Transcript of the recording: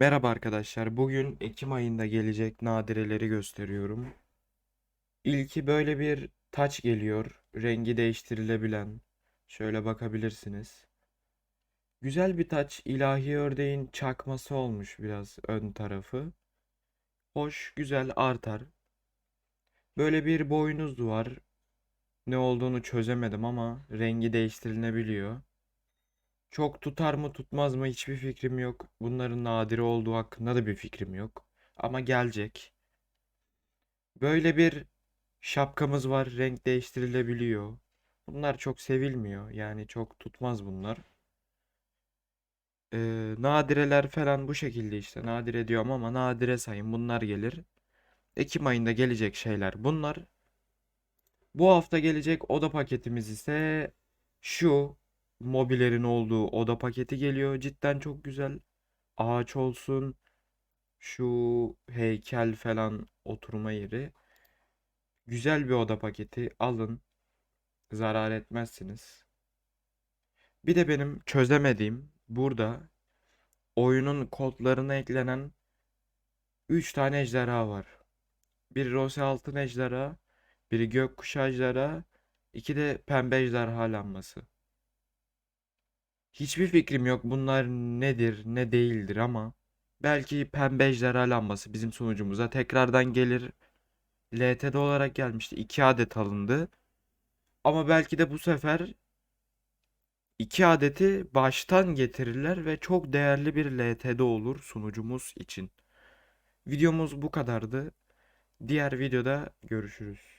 Merhaba arkadaşlar. Bugün Ekim ayında gelecek nadireleri gösteriyorum. İlki böyle bir taç geliyor. Rengi değiştirilebilen. Şöyle bakabilirsiniz. Güzel bir taç. İlahi ördeğin çakması olmuş biraz ön tarafı. Hoş, güzel, artar. Böyle bir boynuz var. Ne olduğunu çözemedim ama rengi değiştirilebiliyor. Çok tutar mı tutmaz mı hiçbir fikrim yok. Bunların nadire olduğu hakkında da bir fikrim yok. Ama gelecek. Böyle bir şapkamız var. Renk değiştirilebiliyor. Bunlar çok sevilmiyor. Yani çok tutmaz bunlar. Ee, nadireler falan bu şekilde işte. Nadire diyorum ama nadire sayın. Bunlar gelir. Ekim ayında gelecek şeyler bunlar. Bu hafta gelecek oda paketimiz ise şu mobilerin olduğu oda paketi geliyor. Cidden çok güzel. Ağaç olsun, şu heykel falan oturma yeri. Güzel bir oda paketi. Alın. Zarar etmezsiniz. Bir de benim çözemediğim burada oyunun kodlarına eklenen 3 tane ejderha var. Biri Rose altın ejderha, biri gökkuşağı ejderha, iki de pembe ejderha lambası. Hiçbir fikrim yok bunlar nedir ne değildir ama belki pembe ejderha lambası bizim sunucumuza tekrardan gelir. LT'de olarak gelmişti. 2 adet alındı. Ama belki de bu sefer 2 adeti baştan getirirler ve çok değerli bir LT'de olur sunucumuz için. Videomuz bu kadardı. Diğer videoda görüşürüz.